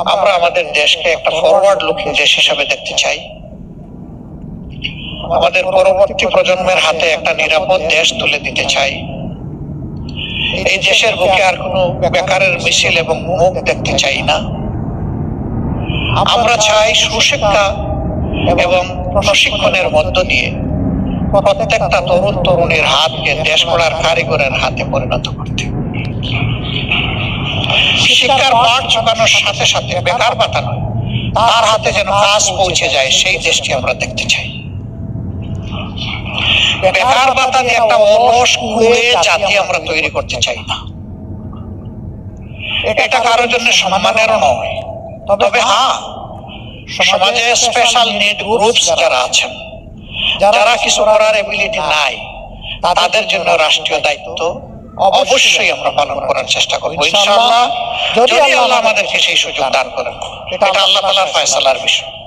আমরা আমাদের দেশকে একটা ফরওয়ার্ড লুকিং দেশ হিসাবে দেখতে চাই। আমাদের পরবর্তী প্রজন্মের হাতে একটা নিরাপদ দেশ তুলে দিতে চাই। এই দেশের বুকে আর কোনো বেকারের মিছিল এবং মুখ দেখতে চাই না। আমরা চাই সুশিক্ষা এবং প্রশিক্ষণের মধ্য দিয়ে প্রত্যেকটা তরুণ তরুণীর হাতকে দেশ গড়ার কারিগরের হাতে পরিণত করতে। শিক্ষার পাঠ সাথে সাথে বেকার ভাতা নয়। তার হাতে যেন কাজ পৌঁছে যায় সেই দেশটি আমরা দেখতে চাই। বেকার দিয়ে একটা অলস কুড়ে জাতি আমরা তৈরি করতে চাই না। এটা কারোর জন্য সম্মানেরও নয়। তবে হ্যাঁ সমাজে স্পেশাল নিড গ্রুপস যারা আছেন যারা কিছু করার এবিলিটি নাই তাদের জন্য রাষ্ট্রীয় দায়িত্ব অবশ্যই আমরা পালন করার চেষ্টা করব ইনশাআল্লাহ। যদি আল্লাহ আমাদেরকে সেই সুযোগ দান করেন। এটা আল্লাহ তালা ফয়সালার বিষয়।